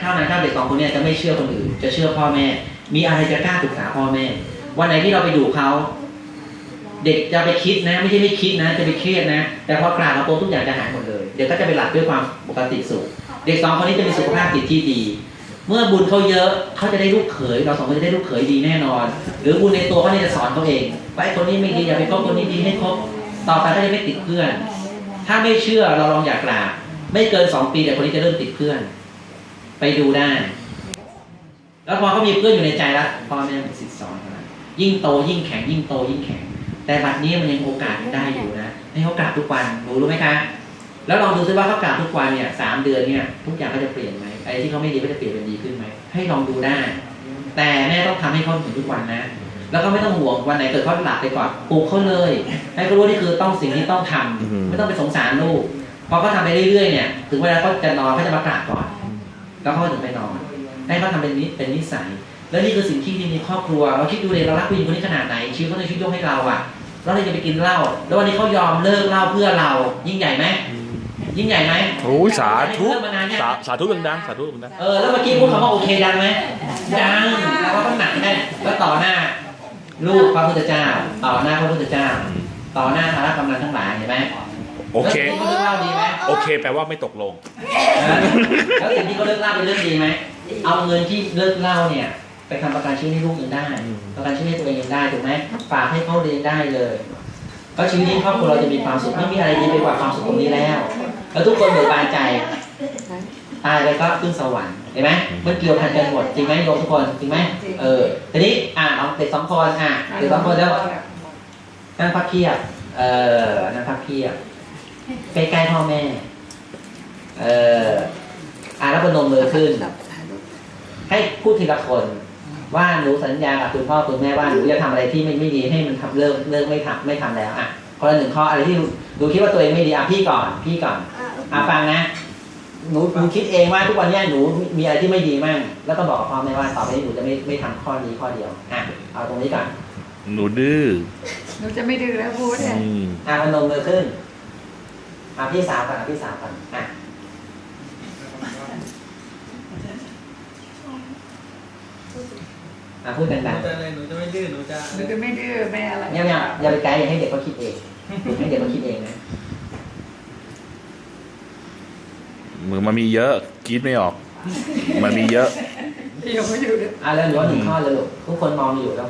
เท่านั้นถ้าเด็กสองคนเนี้จะไม่เชื่อคนอื่น จะเชื่อพ่อแม่ มีอะไรจะกล้าปรึกษาพ่อแม่ วันไหนที่เราไปดูเขา เด็กจะไปคิดนะ ไม่ใช่ไม่คิดนะ จะไปเครียดนะ แต่พอกลางมาโตทุกอย่างจะหายหมดเลย เด็กก็จะไปหลับด้วยความปกติสุข เด็กสองคนนี้จะมีสุขภาพจิตที่ดี เมื่อบุญเขาเยอะเขาจะได้ลูกเขย เราสองคนจะได้ลูกเขยดีแน่นอน หรือบุญในตัวเขาเนี่ยจะสอนเขาเองไอ้คนนี้ไม่ดีอย่าไปคบคนนี้ดีให้คบ ต่อไปก็จะไม่ติดเพื่อน ถ้าไม่เชื่อเราลองอยากกราบไม่เกินสองปีแต่คนนี้จะเริ่มติดเพื่อน ไปดูได้ แล้วพอเขามีเพื่อนอยู่ในใจแล้วพ่อแม่เป็นสิทธิ์สอนเท่านั้นยิ่งโตยิ่งแข็งยิ่งโตยิ่งแข็ง แต่บัดนี้มันยังโอกาสยังได้อยู่นะให้เขากราบทุกวันหนูรู้ไหมคะ แล้วลองดูซิว่าเขากราบทุกวันเนี่ยสามเดือนเนี่ยทุกอย่างก็จะเปลี่ยนไหมไอ้ที่เขาไม่ดีก็จะเปลี่ยนเป็นดีขึ้นไหมให้ลองดูได้ แต่แม่ต้องทำให้เขาถึงทุกวันนะแล้วก็ไม่ต้องห่วงวันไหนเกิดเขาหลับไปก่อนปลุกเขาเลยให้เขารู้นี่คือต้องสิ่งที่ต้องทำอือหือไม่ต้องไปสงสารลูกพอเขาทำไปเรื่อยๆเนี่ย ถึงเวลาเขาจะนอนเขาจะมากราบก่อน แล้วเขาก็ถึงไปนอนให้เขาทำเป็นนิเป็นนิสัย แล้วนี่คือสิ่งที่ดีในครอบครัว เราคิดดูเลยเรารักผู้หญิงคนนี้ขนาดไหนชีวิตเขาในชีวิตยกให้เราอะแล้วเราจะไปกินเหล้าแล้ววันนี้เขายอมเลิกเหล้าเพื่อเรา ยิ่งใหญ่ไหมยิ่งใหญ่ไหมโอ้ยสาธุเลิกมานานยังสาสาธุดังๆสาธุดังเออแล้วเมื่อกี้พูดคำว่าโอเคดังไหมดังแล้วก็หนักแน่นแล้วต่อหน้าลูกพระพุทธเจ้า ต่อหน้าพระพุทธเจ้า ต่อหน้าธารกำลังทั้งหลายเห็นไหมๆโอเคแล้วสิ่งที่เขาเลิกเหล้าดีไหม โอเค แปลว่าไม่ตกลง แล้วสิ่งที่เขาเลิกเล่าเป็นเรื่องดีไหม เอาเงินที่เลิกเล่าเนี่ย ไปทำประกันชีวิตให้ลูกยังได้ ประกันชีวิตให้ตัวเองยังได้ถูกไหมฝากให้เขาเรียนได้เลยก็ชีวิตนี้ครอบครัวเราจะมีความสุขไม่มีอะไรดีไปกว่าความสุขตรงนี้แล้ว แล้วทุกคนเบิกบานใจตายไปก็ขึ้นสวรรค์เห็นไหมมันเกี่ยวพันกันหมดจริงไหมโยมทุกคนจริงไหมเออทีนี้อะเอาเด็กสองคนอะเด็กสองคนแล้วนั่งพักเพียบเออนั่งพักเพียบ ใกล้ๆพ่อแม่ เอออะแล้วพนมมือขึ้น ให้พูดทีละคนว่าหนูสัญญากับคุณพ่อคุณแม่ว่าหนูจะทำอะไรที่ไม่ไม่ดีให้มันทำเลิกเลิกไม่ทำไม่ทำแล้วอะคนละหนึ่งข้ออะไรที่หนูหนูคิดว่าตัวเองไม่ดีอะพี่ก่อน พี่ก่อนอะฟังนะหนูหนูคิดเองว่าทุกวันเนี้ยหนูมีอะไรที่ไม่ดีมั่งแล้วก็บอกกับพ่อแม่ว่าต่อไปนี้หนูจะไม่ไม่ทำข้อนี้ข้อเดียวอะเอาตรงนี้ก่อนหนูดื้อหนูจะไม่ดื้อแล้วพูดเนี่ยอืมอะพนมมือขึ้น อะพี่สาวก่อนอะพี่สาวก่อนอะอะพูดหนูดังๆจะอะไรหนูจะไม่ดื้อหนูจะหนูจะไม่ดื้อไม่อะไรเนี่ยเนี่ยอย่าไปไกด์อย่าให้เด็กเขาคิดเองให้เด็กเขาคิดเองนะมือมันมีเยอะกรีดไม่ออก มันมีเยอะพี่ยังไม่อยู่เลยอะแล้วหนูว่าหนึ่งข้อเลยลูกทุกคนมองอยู่แล้ว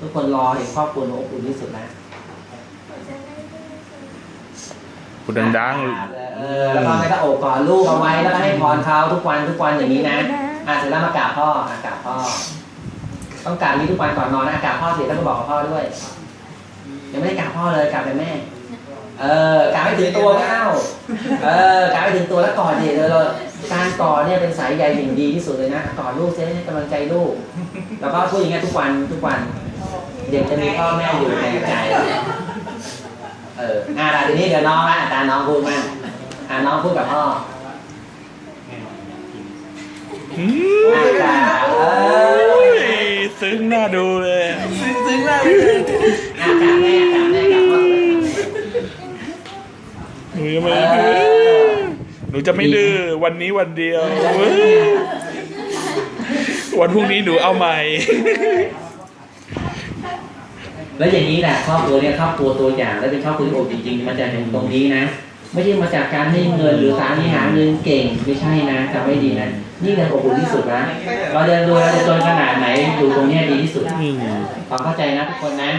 ทุกคนรอเห็นครอบครัวหนูอบอุ่นที่สุดแล้ว พูดดังเออแล้วก็ให้ก็โอบกอดลูกเอาไว้แล้วก็ให้พรเขาทุกวันทุกวันอย่างนี้นะอะเสร็จแล้วมากราบพ่ออะกราบพ่อ ต้องกราบนี้ทุกวันก่อนนอนนะกราบพ่อเสร็จแล้วก็บอกกับพ่อด้วยยังไม่ได้กราบพ่อเลยกราบแต่แม่ เออกราบให้ถึงตัวไม่เอาเออกราบให้ถึงตัวแล้วกอดดิเลยเลยการกอดเนี่ยเป็นสายใยหนึ่งดีที่สุดเลยนะกอดลูกเสียให้กำลังใจลูก แล้วก็พูดอย่างเงี้ยทุกวันทุกวัน เด็กจะมีพ่อแม่อยู่ในใจ เอออ่าทีนี้เดี๋ยวน้องละอาจารย์น้องพูดมากอ่าน้องพูดกับพ่ออาจารย์เออซึ้งน่าดูเลย ซึ้งซึ้งมากเลยอาจารย์แม่อาจารย์แม่กับพ่อหนูจะไม่ดื้อหนูจะไม่ดื้อวันนี้วันเดียว วันพรุ่งนี้หนูเอาใหม่ แล้วอย่างนี้แหละครอบครัวเนี่ยครอบครัวตัวอย่างและเป็นครอบครัวที่อบจริงๆมันจะเห็นตรงนี้นะ ไม่ใช่มาจากการให้เงินหรือสามีหาเงินเก่งไม่ใช่นะจำไว้ดีนะนี่แหละอบอุ่นที่สุดนะเราจะรวยเราจะจนขนาดไหนอยู่ตรงเนี้ยดีที่สุดอืมขอเข้าใจนะทุกคนนะ